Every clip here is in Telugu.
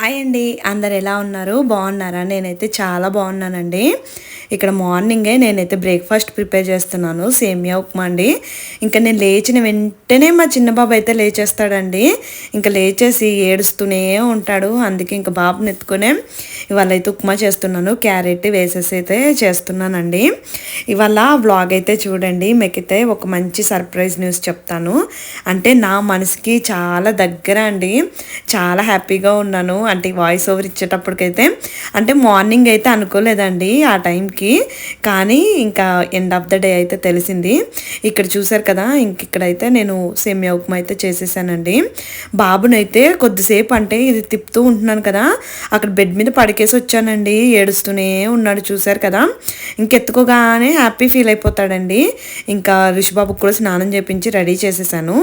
హాయ్ అండి. అందరు ఎలా ఉన్నారు? బాగున్నారా? నేనైతే చాలా బాగున్నానండి. ఇక్కడ మార్నింగే నేనైతే బ్రేక్ఫాస్ట్ ప్రిపేర్ చేస్తున్నాను. సేమియా ఉప్మా అండి. ఇంకా నేను లేచిన వెంటనే మా చిన్న బాబు అయితే లేచేస్తాడండి. ఇంకా లేచేసి ఏడుస్తూనే ఉంటాడు. అందుకే ఇంకా బాబుని ఎత్తుకునే ఇవాళ అయితే ఉప్మా చేస్తున్నాను. క్యారెట్ వేసేసి అయితే చేస్తున్నానండి. ఇవాళ వ్లాగ్ అయితే చూడండి. మీకైతే ఒక మంచి సర్ప్రైజ్ న్యూస్ చెప్తాను. అంటే నా మనసుకి చాలా దగ్గర అండి. చాలా హ్యాపీగా ఉన్నాను. అంటే వాయిస్ ఓవర్ ఇచ్చేటప్పటికైతే అంటే మార్నింగ్ అయితే అనుకోలేదండి ఆ టైంకి కానీ ఇంకా ఎండ్ ఆఫ్ ద డే అయితే తెలిసింది. ఇక్కడ చూసారు కదా ఇంక ఇక్కడైతే నేను సేమియా ఉప్మా అయితే చేసేసానండి. బాబునైతే కొద్దిసేపు అంటే ఇది తిప్పుతూ ఉంటున్నాను కదా అక్కడ బెడ్ మీద పడికేసి వచ్చానండి. ఏడుస్తూనే ఉన్నాడు చూసారు కదా. ఇంకెత్తుకోగానే హ్యాపీ ఫీల్ అయిపోతాడండి. ఇంకా ఋషిబాబుకి కూడా స్నానం చేపించి రెడీ చేసేసాను.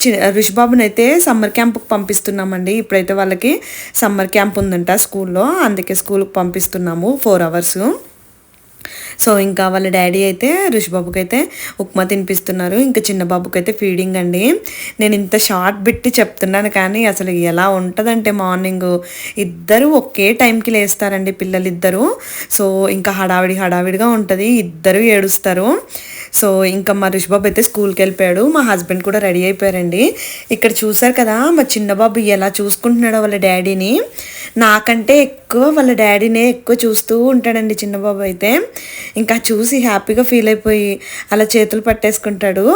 చి ఋషిబాబుని సమ్మర్ క్యాంప్కి పంపిస్తున్నామండి. ఇప్పుడైతే వాళ్ళకి సమ్మర్ క్యాంప్ ఉందంట స్కూల్లో. అందుకే స్కూల్కి పంపిస్తున్నాము ఫోర్ అవర్స్. సో ఇంకా వాళ్ళ డాడీ అయితే ఋషిబాబుకి అయితే ఉప్మా తినిపిస్తున్నారు. ఇంకా చిన్న బాబుకి అయితే ఫీడింగ్ అండి. నేను ఇంత షార్ట్ బిట్టి చెప్తున్నాను కానీ అసలు ఎలా ఉంటుందంటే మార్నింగ్ ఇద్దరు ఒకే టైంకి లేస్తారండి పిల్లలు ఇద్దరు సో ఇంకా హడావిడి హడావిడిగా ఉంటుంది. ఇద్దరు ఏడుస్తారు. సో ఇంకా మా ఋషిబాబు అయితే స్కూల్కి వెళ్ళిపోయాడు. మా హస్బెండ్ కూడా రెడీ అయిపోయారండి. ఇక్కడ చూసారు కదా మా చిన్న బాబు ఎలా చూసుకుంటున్నాడో వాళ్ళ డాడీని నాకంటే ఎక్కువ వాళ్ళ డాడీనే ఎక్కువ చూస్తూ ఉంటాడండి చిన్నబాబు అయితే. ఇంకా చూసి హ్యాపీగా ఫీల్ అయిపోయి అలా చేతులు పట్టేసుకుంటాడు.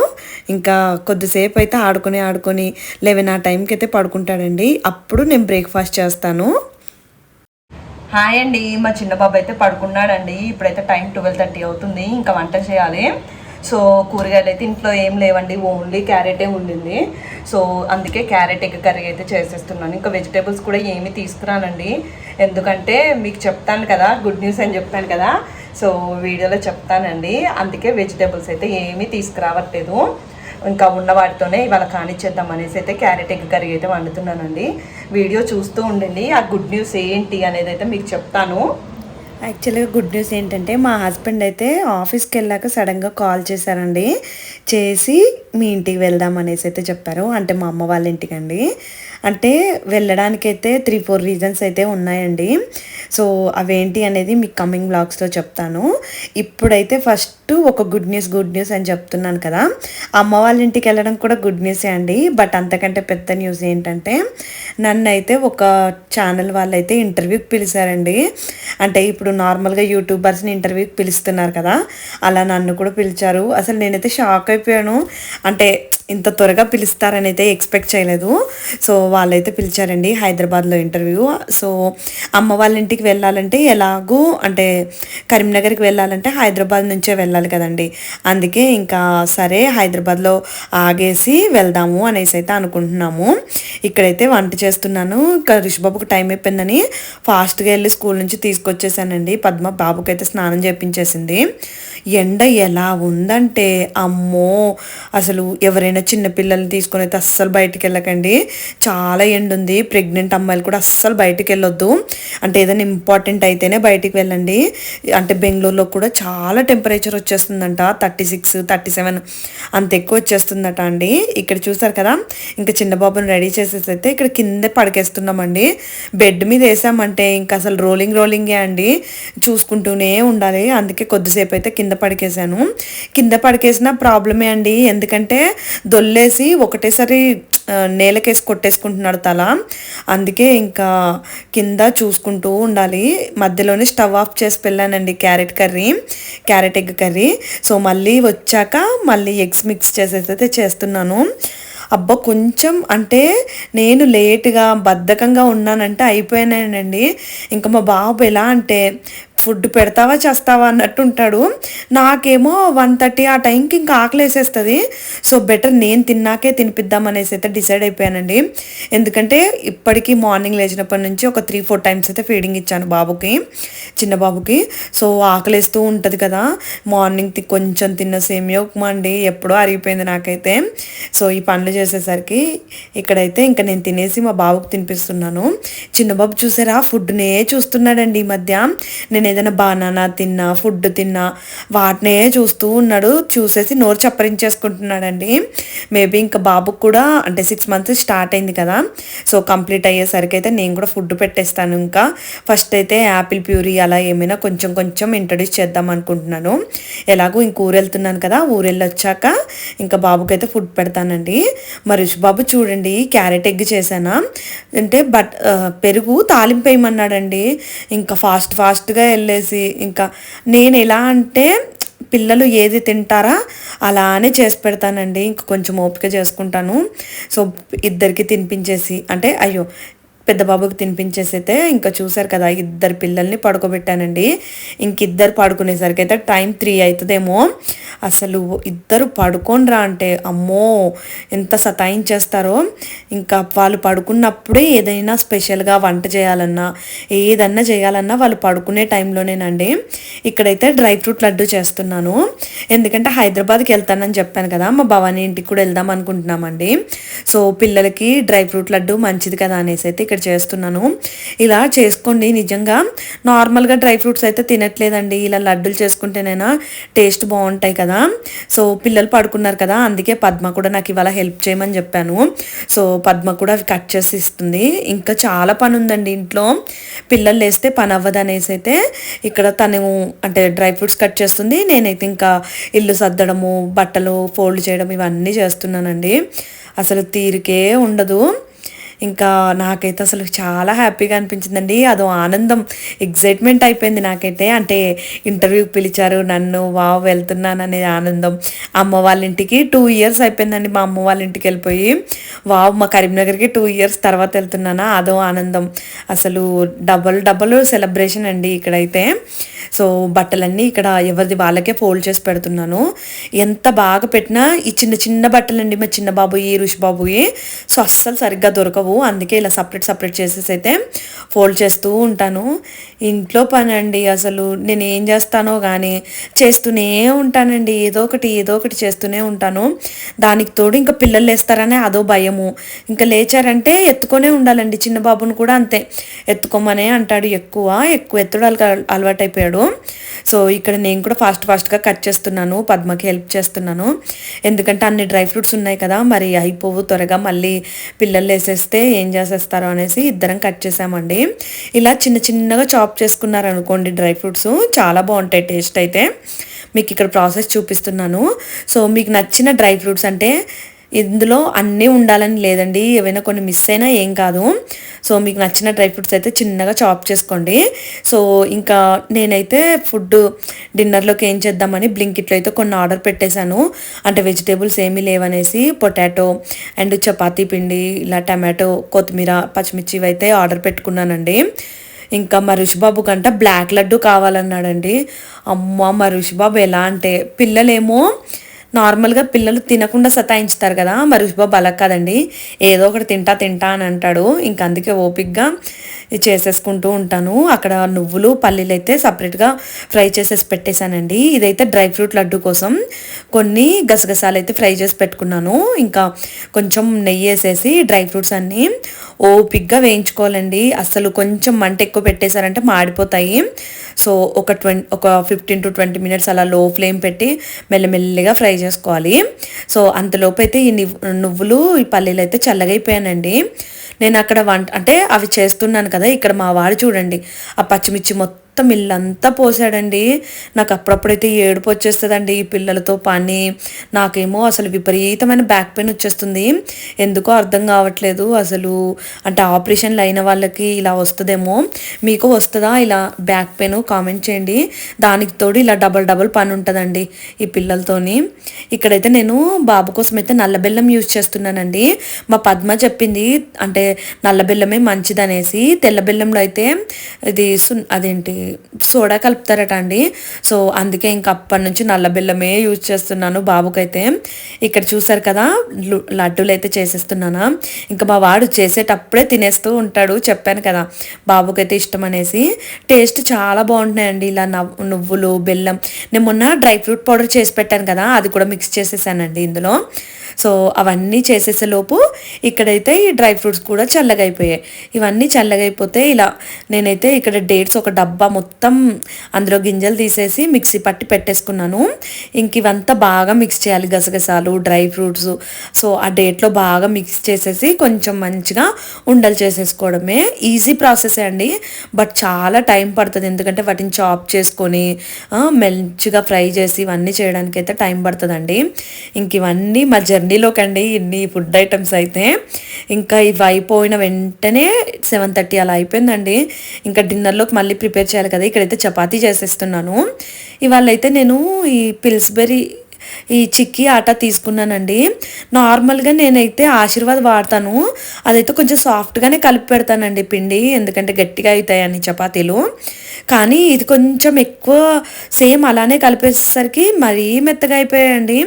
ఇంకా కొద్దిసేపు అయితే ఆడుకొని ఆడుకొని లెవెన్ ఆ టైంకి అయితే పడుకుంటాడండి. అప్పుడు నేను బ్రేక్ఫాస్ట్ చేస్తాను. హాయ్ అండి మా చిన్న బాబు అయితే పడుకున్నాడండి. ఇప్పుడైతే టైం ట్వెల్వ్ థర్టీ అవుతుంది. ఇంకా వంట చేయాలి. సో కూరగాయలు అయితే ఇంట్లో ఏం లేవండి ఓన్లీ క్యారెటే ఉండింది. సో అందుకే క్యారెట్ ఎగ్ కర్రీ అయితే చేసేస్తున్నాను. ఇంకా వెజిటేబుల్స్ కూడా ఏమీ తీసుకురానండి. ఎందుకంటే మీకు చెప్తాను కదా గుడ్ న్యూస్ అని చెప్పాను కదా సో వీడియోలో చెప్తానండి. అందుకే వెజిటేబుల్స్ అయితే ఏమీ తీసుకురావట్లేదు. ఇంకా ఉన్న వాటితోనే ఇవాళ కానిచ్చేద్దాం అనేసి అయితే క్యారెట్ ఎగ్ కర్రీ అయితే వండుతున్నానండి. వీడియో చూస్తూ ఉండండి. ఆ గుడ్ న్యూస్ ఏంటి అనేది అయితే మీకు చెప్తాను. యాక్చువల్గా గుడ్ న్యూస్ ఏంటంటే మా హస్బెండ్ అయితే ఆఫీస్కి వెళ్ళాక సడన్గా కాల్ చేశారండి. చేసి మీ ఇంటికి వెళ్దాం అనేసి అయితే చెప్పారు. అంటే మా అమ్మ వాళ్ళ ఇంటికండి. అంటే వెళ్ళడానికైతే త్రీ ఫోర్ రీజన్స్ అయితే ఉన్నాయండి. సో అవేంటి అనేది మీకు కమింగ్ బ్లాగ్స్లో చెప్తాను. ఇప్పుడైతే ఫస్ట్ ఒక గుడ్ న్యూస్ గుడ్ న్యూస్ అని చెప్తున్నాను కదా. అమ్మ వాళ్ళ ఇంటికి వెళ్ళడం కూడా గుడ్ న్యూసే అండి. బట్ అంతకంటే పెద్ద న్యూస్ ఏంటంటే నన్ను అయితే ఒక ఛానల్ వాళ్ళు అయితే ఇంటర్వ్యూకి పిలిచారండి. అంటే ఇప్పుడు నార్మల్గా యూట్యూబర్స్ని ఇంటర్వ్యూకి పిలుస్తున్నారు కదా. అలా నన్ను కూడా పిలిచారు. అసలు నేనైతే షాక్ అయిపోయాను. అంటే ఇంత త్వరగా పిలుస్తారని అయితే ఎక్స్పెక్ట్ చేయలేదు. సో వాళ్ళైతే పిలిచారండి హైదరాబాద్లో ఇంటర్వ్యూ సో అమ్మ వాళ్ళ ఇంటికి వెళ్ళాలంటే ఎలాగూ అంటే కరీంనగర్కి వెళ్ళాలంటే హైదరాబాద్ నుంచే వెళ్ళాలి కదండి. అందుకే ఇంకా సరే హైదరాబాద్లో ఆగేసి వెళ్దాము అనేసి అయితే అనుకుంటున్నాము. ఇక్కడైతే వంట చేస్తున్నాను. ఇంకా రిషిబాబుకు టైం అయిపోయిందని ఫాస్ట్గా వెళ్ళి స్కూల్ నుంచి తీసుకొచ్చేసానండి. పద్మ బాబుకి అయితే స్నానం చేపించేసింది. ఎండ ఎలా ఉందంటే అమ్మో! అసలు ఎవరైనా చిన్నపిల్లల్ని తీసుకొని అయితే అస్సలు బయటికి వెళ్ళకండి చాలా ఎండ ఉంది ప్రెగ్నెంట్ అమ్మాయిలు కూడా అస్సలు బయటికి వెళ్ళొద్దు అంటే ఏదైనా ఇంపార్టెంట్ అయితేనే బయటికి వెళ్ళండి. అంటే బెంగళూరులో కూడా చాలా టెంపరేచర్ వచ్చేస్తుందంట. థర్టీ సిక్స్ థర్టీ సెవెన్ అంత ఎక్కువ వచ్చేస్తుందట అండి. ఇక్కడ చూసారు కదా? ఇంకా చిన్న బాబుని రెడీ చేసేసి అయితే ఇక్కడ కింద పడకేస్తున్నామండి. బెడ్ మీద వేసామంటే ఇంకా అసలు రోలింగ్ రోలింగే అండి. చూసుకుంటూనే ఉండాలి. అందుకే కొద్దిసేపు అయితే కింద పడికేసాను కింద పడికేసిన ప్రాబ్లమే అండి. ఎందుకంటే దొల్లేసి ఒకటేసారి నేలకేసి కొట్టేసుకుంటున్నాడు తల. అందుకే ఇంకా కింద చూసుకుంటూ ఉండాలి. మధ్యలోనే స్టవ్ ఆఫ్ చేసి వెళ్ళానండి carrot curry carrot egg curry. So మళ్ళీ వచ్చాక మళ్ళీ ఎగ్స్ మిక్స్ చేసేసైతే చేస్తున్నాను. అబ్బా కొంచెం అంటే నేను లేట్గా బద్ధకంగా ఉన్నానంటే అయిపోయానండి ఇంకా మా బాబు ఎలా అంటే ఫుడ్ పెడతావా చేస్తావా అన్నట్టు ఉంటాడు నాకేమో వన్ థర్టీ ఆ టైంకి ఇంకా ఆకలేసేస్తుంది. సో బెటర్ నేను తిన్నాకే తినిపిద్దాం అనేసి అయితే డిసైడ్ అయిపోయానండి. ఎందుకంటే ఇప్పటికీ మార్నింగ్ లేచినప్పటి నుంచి ఒక త్రీ ఫోర్ టైమ్స్ అయితే ఫీడింగ్ ఇచ్చాను బాబుకి చిన్న బాబుకి. సో ఆకలేస్తూ ఉంటుంది కదా. మార్నింగ్ కొంచెం తిన్న సేమియో ఉప్మా అండి. ఎప్పుడో అరిగిపోయింది నాకైతే. సో ఈ పనులు చేసేసరికి ఇక్కడైతే ఇంకా నేను తినేసి మా బాబుకి తినిపిస్తున్నాను. చిన్న బాబు చూసారా ఫుడ్నే చూస్తున్నాడండి ఈ మధ్య. నేను నేను ఏదైనా బనానా తిన్నా ఫుడ్ తిన్నా వాటినే చూస్తూ ఉన్నాడు. చూసేసి నోరు చప్పరించేసుకుంటున్నాడండి. మేబీ ఇంకా బాబుకు కూడా అంటే సిక్స్ మంత్స్ స్టార్ట్ అయింది కదా. సో కంప్లీట్ అయ్యేసరికి అయితే నేను కూడా ఫుడ్ పెట్టేస్తాను ఇంకా. ఫస్ట్ అయితే యాపిల్ ప్యూరీ అలా ఏమైనా కొంచెం కొంచెం ఇంట్రడ్యూస్ చేద్దాం అనుకుంటున్నాను. ఎలాగో ఇంక ఊరు వెళ్తున్నాను కదా ఊరు వెళ్ళి వచ్చాక ఇంకా బాబుకి అయితే ఫుడ్ పెడతానండి. మరి బాబు చూడండి క్యారెట్ ఎగ్ చేశానా? అంటే బట్ పెరుగు తాలింపు వేయమన్నాడండి. ఇంకా ఫాస్ట్ ఫాస్ట్గా వెళ్ళేసి ఇంకా నేను ఎలా అంటే పిల్లలు ఏది తింటారా అలానే చేసి పెడతానండి. ఇంక కొంచెం ఓపిక చేసుకుంటాను. సో ఇద్దరికి తినిపించేసి అంటే అయ్యో పెద్ద బాబుకి తినిపించేసి అయితే ఇంకా చూసారు కదా ఇద్దరు పిల్లల్ని పడుకోబెట్టానండి. ఇంక ఇద్దరు పడుకునేసరికి అయితే టైం త్రీ అవుతుందేమో అసలు ఇద్దరు పడుకోండిరా అంటే అమ్మో ఎంత సతాయించేస్తారో. ఇంకా వాళ్ళు పడుకున్నప్పుడే ఏదైనా స్పెషల్గా వంట చేయాలన్నా ఏదన్నా చేయాలన్నా వాళ్ళు పడుకునే టైంలోనేనండి. ఇక్కడైతే డ్రై ఫ్రూట్ లడ్డు చేస్తున్నాను. ఎందుకంటే హైదరాబాద్కి వెళ్తానని చెప్పాను కదా మా భవానీ ఇంటికి కూడా వెళ్దాం అనుకుంటున్నామండి. సో పిల్లలకి డ్రై ఫ్రూట్ లడ్డు మంచిది కదా అనేసి అయితే ఇక్కడ చేస్తున్నాను. ఇలా చేసుకోండి. నిజంగా నార్మల్గా డ్రై ఫ్రూట్స్ అయితే తినట్లేదండి. ఇలా లడ్డూలు చేసుకుంటేనైనా టేస్ట్ బాగుంటాయి కదా. సో పిల్లలు పడుకున్నారు కదా. అందుకే పద్మ కూడా నాకు ఇవాళ హెల్ప్ చేయమని చెప్పాను. సో పద్మ కూడా అవి కట్ చేసి ఇస్తుంది. ఇంకా చాలా పని ఉందండి ఇంట్లో. పిల్లలు లేస్తే పని అవ్వదు అనేసి అయితే ఇక్కడ తను అంటే డ్రై ఫ్రూట్స్ కట్ చేస్తుంది. నేనైతే ఇంకా ఇల్లు సర్దడము బట్టలు ఫోల్డ్ చేయడం ఇవన్నీ చేస్తున్నానండి. అసలు తీరికే ఉండదు. ఇంకా నాకైతే అసలు చాలా హ్యాపీగా అనిపించిందండి. అదో ఆనందం ఎగ్జైట్మెంట్ అయిపోయింది నాకైతే. అంటే ఇంటర్వ్యూకి పిలిచారు నన్ను వావ్ వెళ్తున్నాను అనే ఆనందం. అమ్మ వాళ్ళ ఇంటికి టూ ఇయర్స్ అయిపోయిందండి మా అమ్మ వాళ్ళ ఇంటికి వెళ్ళిపోయి. వావ్ మా కరీంనగర్కి టూ ఇయర్స్ తర్వాత వెళ్తున్నానా? అదో ఆనందం. అసలు డబల్ డబల్ సెలబ్రేషన్ అండి ఇక్కడైతే. సో బట్టలన్నీ ఇక్కడ ఎవరిది వాళ్ళకే ఫోల్డ్ చేసి పెడుతున్నాను. ఎంత బాగా పెట్టినా ఈ చిన్న చిన్న బట్టలండి మా చిన్న బాబుయి రుషి బాబుయి సో అస్సలు సరిగ్గా దొరకవు. అందుకే ఇలా సపరేట్ సపరేట్ చేసేసి అయితే ఫోల్డ్ చేస్తూ ఉంటాను. ఇంట్లో పని అండి అసలు. నేను ఏం చేస్తానో కానీ చేస్తూనే ఉంటానండి. ఏదో ఒకటి ఏదో ఒకటి చేస్తూనే ఉంటాను. దానికి తోడు ఇంకా పిల్లలు లేస్తారనే అదో భయము. ఇంకా లేచారంటే ఎత్తుకొనే ఉండాలండి. చిన్న బాబును కూడా అంతే. ఎత్తుకోమనే అంటాడు ఎక్కువ. ఎక్కువ ఎత్తుడు అలవాటైపోయాడు. సో ఇక్కడ నేను కూడా ఫాస్ట్ ఫాస్ట్గా కట్ చేస్తున్నాను. పద్మకి హెల్ప్ చేస్తున్నాను. ఎందుకంటే అన్ని డ్రై ఫ్రూట్స్ ఉన్నాయి కదా. మరి అయిపోవు త్వరగా. మళ్ళీ పిల్లలు వేసేస్తే ఏం చేసేస్తారో అనేసి ఇద్దరం కట్ చేసామండి. ఇలా చిన్న చిన్నగా చాప్ చేసుకున్నారు అనుకోండి డ్రై ఫ్రూట్స్ చాలా బాగుంటాయి టేస్ట్ అయితే. మీకు ఇక్కడ ప్రాసెస్ చూపిస్తున్నాను. సో మీకు నచ్చిన డ్రై ఫ్రూట్స్ అంటే ఇందులో అన్నీ ఉండాలని లేదండి. ఏవైనా కొన్ని మిస్ అయినా ఏం కాదు. సో మీకు నచ్చిన డ్రై ఫ్రూట్స్ అయితే చిన్నగా చాప్ చేసుకోండి. సో ఇంకా నేనైతే ఫుడ్ డిన్నర్లోకి ఏం చేద్దామని బ్లింకిట్లో అయితే కొన్ని ఆర్డర్ పెట్టేశాను. అంటే వెజిటేబుల్స్ ఏమీ లేవనేసి పొటాటో అండ్ చపాతీ పిండి ఇలా టమాటో కొత్తిమీర పచ్చిమిర్చి అయితే ఆర్డర్ పెట్టుకున్నానండి. ఇంకా మా ఋషిబాబు కంట బ్లాక్ లడ్డు కావాలన్నాడండి. అమ్మ మా ఋషిబాబు ఎలా అంటే పిల్లలేమో నార్మల్గా పిల్లలు తినకుండా సతాయించుతారు కదా మరి ఋషిబాబు అలా కాదండి ఏదో ఒకటి తింటా తింటా అని అంటాడు. ఇంకా అందుకే ఓపిక్గా చేసేసుకుంటూ ఉంటాను. అక్కడ నువ్వులు పల్లీలు అయితే సపరేట్గా ఫ్రై చేసేసి పెట్టేశానండి. ఇదైతే డ్రై ఫ్రూట్ లడ్డు కోసం కొన్ని గసగసాలు అయితే ఫ్రై చేసి పెట్టుకున్నాను. ఇంకా కొంచెం నెయ్యి వేసేసి డ్రై ఫ్రూట్స్ అన్నీ ఓపిక్గా వేయించుకోవాలండి. అసలు కొంచెం మంట ఎక్కువ పెట్టేశారంటే మాడిపోతాయి. సో ఒక ట్వంటీ ఒక ఫిఫ్టీన్ టు ట్వంటీ మినిట్స్ అలా లో ఫ్లేమ్ పెట్టి మెల్లమెల్లిగా ఫ్రై చేసుకోవాలి. సో అంతలోపు అయితే ఈ నువ్వులు ఈ పల్లీలు అయితే చల్లగైపోయానండి. నేను అక్కడ వంట అంటే అవి చేస్తున్నాను కదా ఇక్కడ మా వాడు చూడండి. ఆ పచ్చిమిర్చి మొత్తం మొత్తం ఇల్లంతా పోసాడండి. నాకు అప్పుడప్పుడైతే ఏడుపు వచ్చేస్తుందండి. ఈ పిల్లలతో పని నాకేమో అసలు విపరీతమైన బ్యాక్ పెయిన్ వచ్చేస్తుంది. ఎందుకో అర్థం కావట్లేదు అసలు. అంటే ఆపరేషన్లు అయిన వాళ్ళకి ఇలా వస్తుందేమో. మీకు వస్తుందా? ఇలా బ్యాక్ పెయిన్ కామెంట్ చేయండి. దానికి తోడు ఇలా డబల్ డబల్ పని ఉంటుందండి ఈ పిల్లలతోని. ఇక్కడైతే నేను బాబు కోసం అయితే నల్ల బెల్లం యూజ్ చేస్తున్నానండి. మా పద్మ చెప్పింది అంటే నల్ల బెల్లమే మంచిదనేసి తెల్ల బెల్లంలో అయితే ఇది సున్ అదేంటి? సోడా కలుపుతారట అండి. సో అందుకే ఇంక అప్పటి నుంచి నల్ల బెల్లమే యూజ్ చేస్తున్నాను బాబుకైతే. ఇక్కడ చూసారు కదా లడ్డూలు అయితే చేసేస్తున్నానా. ఇంకా మా వాడు చేసేటప్పుడే తినేస్తూ ఉంటాడు చెప్పాను కదా బాబుకైతే ఇష్టం అనేసి టేస్ట్ చాలా బాగుంటున్నాయండి ఇలా నువ్వులు బెల్లం. నేను మొన్న డ్రై ఫ్రూట్ పౌడర్ చేసి పెట్టాను కదా అది కూడా మిక్స్ చేసేసానండి ఇందులో. సో అవన్నీ చేసేసేలోపు ఇక్కడైతే ఈ డ్రై ఫ్రూట్స్ కూడా చల్లగా అయిపోయాయి ఇవన్నీ చల్లగైపోతే ఇలా నేనైతే ఇక్కడ డేట్స్ ఒక డబ్బా మొత్తం అందులో గింజలు తీసేసి మిక్సీ పట్టి పెట్టేసుకున్నాను. ఇంక ఇవంతా బాగా మిక్స్ చేయాలి గసగసాలు డ్రై ఫ్రూట్స్. సో ఆ డేట్లో బాగా మిక్స్ చేసేసి కొంచెం మంచిగా ఉండలు చేసేసుకోవడమే ఈజీ ప్రాసెస్ అండి. బట్ చాలా టైం పడుతుంది. ఎందుకంటే వాటిని చాప్ చేసుకొని మంచిగా ఫ్రై చేసి ఇవన్నీ చేయడానికి అయితే టైం పడుతుందండి. ఇంక ఇవన్నీ మా అండి ఇన్ని ఫుడ్ ఐటమ్స్ అయితే. ఇంకా ఇవి అయిపోయిన వెంటనే సెవెన్ థర్టీ అలా అయిపోయిందండి. ఇంకా డిన్నర్లోకి మళ్ళీ ప్రిపేర్ చేయాలి కదా ఇక్కడైతే చపాతీ చేసేస్తున్నాను. ఇవాళ అయితే నేను ఈ పిల్స్బెరీ ఈ చిక్కీ ఆట తీసుకున్నానండి. నార్మల్గా నేనైతే ఆశీర్వాద్ వాడతాను. అదైతే కొంచెం సాఫ్ట్గానే కలిపి పెడతానండి పిండి ఎందుకంటే గట్టిగా అవుతాయని చపాతీలు. కానీ ఇది కొంచెం ఎక్కువ సేమ్ అలానే కలిపేసరికి మరీ మెత్తగా అయిపోయాయండి.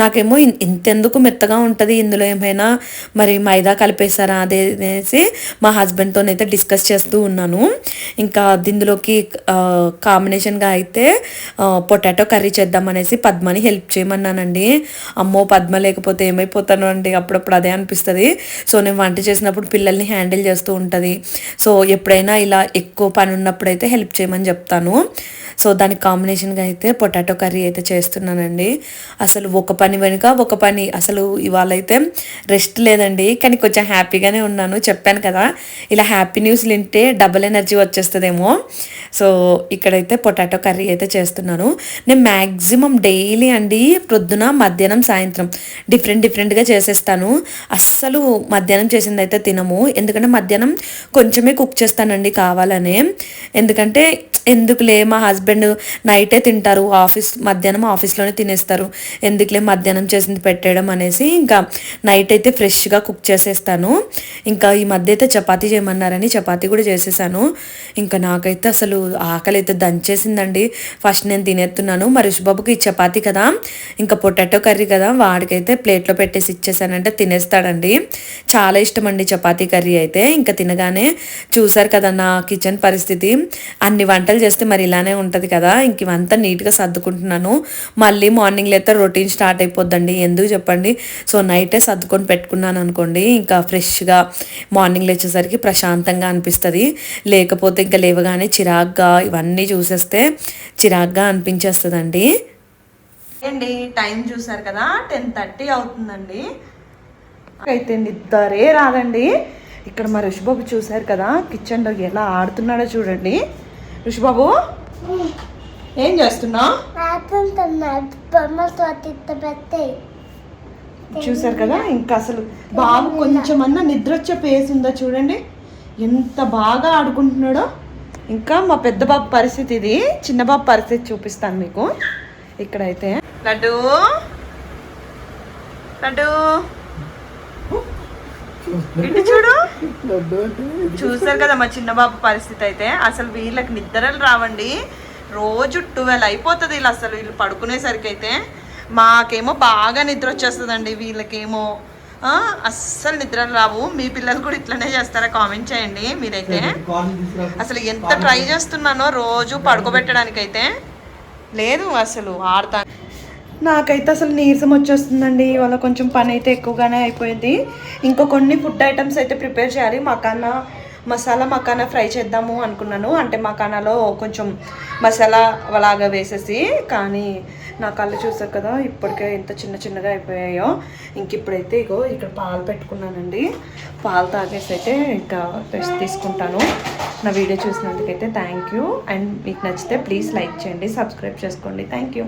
నాకేమో ఇంతెందుకు మెత్తగా ఉంటుంది ఇందులో ఏమైనా మరి మైదా కలిపేసారా అదే అనేసి మా హస్బెండ్తోనైతే డిస్కస్ చేస్తూ ఉన్నాను. ఇంకా దీనిలోకి కాంబినేషన్గా అయితే పొటాటో కర్రీ చేద్దామనేసి పద్మని హెల్ప్ చేయమన్నానండి. అమ్మో పద్మ లేకపోతే ఏమైపోతాను అండి. అప్పుడప్పుడు అదే అనిపిస్తుంది. సో నేను వంట చేసినప్పుడు పిల్లల్ని హ్యాండిల్ చేస్తూ ఉంటుంది. సో ఎప్పుడైనా ఇలా ఎక్కువ పని ఉన్నప్పుడైతే హెల్ప్ చేయమని చెప్తాను. సో దానికి కాంబినేషన్గా అయితే పొటాటో కర్రీ అయితే చేస్తున్నానండి. అసలు ఒక పని వెనుక ఒక పని. అసలు ఇవాళ అయితే రెస్ట్ లేదండి. కానీ కొంచెం హ్యాపీగానే ఉన్నాను. చెప్పాను కదా ఇలా హ్యాపీ న్యూస్ వింటే డబుల్ ఎనర్జీ వచ్చేస్తుందేమో. సో ఇక్కడైతే పొటాటో కర్రీ అయితే చేస్తున్నాను. నేను మ్యాక్సిమం డైలీ అండి ప్రొద్దున మధ్యాహ్నం సాయంత్రం డిఫరెంట్ డిఫరెంట్గా చేసేస్తాను. అస్సలు మధ్యాహ్నం చేసింది అయితే తినము. ఎందుకంటే మధ్యాహ్నం కొంచెమే కుక్ చేస్తానండి కావాలనే. ఎందుకంటే ఎందుకులే మా హస్బెండ్ నైటే తింటారు ఆఫీస్ మధ్యాహ్నం ఆఫీస్లోనే తినేస్తారు. ఎందుకులే మధ్యాహ్నం చేసింది పెట్టేయడం అనేసి ఇంకా నైట్ అయితే ఫ్రెష్గా కుక్ చేసేస్తాను. ఇంకా ఈ మధ్య అయితే చపాతీ చేయమన్నారని చపాతీ కూడా చేసేసాను. ఇంకా నాకైతే అసలు ఆకలి అయితే దంచేసిందండి. ఫస్ట్ నేను తినేస్తున్నాను. మరి బాబుకి చపాతి చపాతీ కదా ఇంకా పొటాటో కర్రీ కదా వాడికైతే ప్లేట్లో పెట్టేసి ఇచ్చేసానంటే తినేస్తాడండి. చాలా ఇష్టం అండి చపాతీ కర్రీ అయితే. ఇంకా తినగానే చూసారు కదా నా కిచెన్ పరిస్థితి. అన్ని వంటలు చేస్తే మరి ఇలానే ఉంటుంది. కదా ఇంక ఇవంతా నీట్గా సర్దుకుంటున్నాను. మళ్ళీ మార్నింగ్ లేతే రొటీన్ స్టార్ట్ అయిపోద్దండి. ఎందుకు చెప్పండి? సో నైటే సర్దుకొని పెట్టుకున్నాను అనుకోండి ఇంకా ఫ్రెష్గా మార్నింగ్ లేచేసరికి ప్రశాంతంగా అనిపిస్తుంది. లేకపోతే ఇంకా లేవగానే చిరాగ్గా ఇవన్నీ చూసేస్తే చిరాగ్గా అనిపించేస్తుందండి. అండి టైం చూసారు కదా టెన్ థర్టీ అవుతుందండి. అయితే నిద్దరే రాదండి. ఇక్కడ మా ఋషిబాబు చూసారు కదా కిచెన్లో ఎలా ఆడుతున్నాడో చూడండి. ఋషిబాబు ఏం చేస్తున్నావు? చూసారు కదా ఇంకా అసలు బాబు కొంచెం అన్న నిద్ర వచ్చే పేస్ ఉందో చూడండి. ఎంత బాగా ఆడుకుంటున్నాడో. ఇంకా మా పెద్ద బాబు పరిస్థితి ఇది. చిన్న బాబు పరిస్థితి చూపిస్తాను మీకు. ఇక్కడైతే. లడ్డు. లడ్డు. ఇటు చూడు. చూసారు కదా మా చిన్న బాబు పరిస్థితి అయితే. అసలు వీళ్ళకి నిద్రలు రావండి. రోజు ట్వెల్వ్ అయిపోతుంది వీళ్ళు అసలు వీళ్ళు పడుకునేసరికి అయితే. మాకేమో బాగా నిద్ర వచ్చేస్తుందండి వీళ్ళకేమో. అస్సలు నిద్రలు రావు. మీ పిల్లలు కూడా ఇట్లనే చేస్తారా కామెంట్ చేయండి మీరైతే. అసలు ఎంత ట్రై చేస్తున్నానో రోజు పడుకోబెట్టడానికి అయితే లేదు అసలు ఆడతా నాకైతే అసలు నీరసం వచ్చేస్తుందండి. ఇవాళ కొంచెం పని అయితే ఎక్కువగానే అయిపోయింది. ఇంకా కొన్ని ఫుడ్ ఐటమ్స్ అయితే ప్రిపేర్ చేయాలి. మకానా మసాలా మకానా ఫ్రై చేద్దాము అనుకున్నాను. అంటే మకానాలో కొంచెం మసాలా అలాగా వేసేసి కానీ నా కళ్ళు చూసారు కదా ఇప్పటికే ఎంత చిన్న చిన్నగా అయిపోయాయో. ఇంక ఇప్పుడైతే ఇగో ఇక్కడ పాలు పెట్టుకున్నానండి. పాలు తాగేసి అయితే ఇంకా రెస్ట్ తీసుకుంటాను. నా వీడియో చూసినందుకైతే థ్యాంక్ యూ అండ్ మీకు నచ్చితే ప్లీజ్ లైక్ చేయండి సబ్స్క్రైబ్ చేసుకోండి. Thank you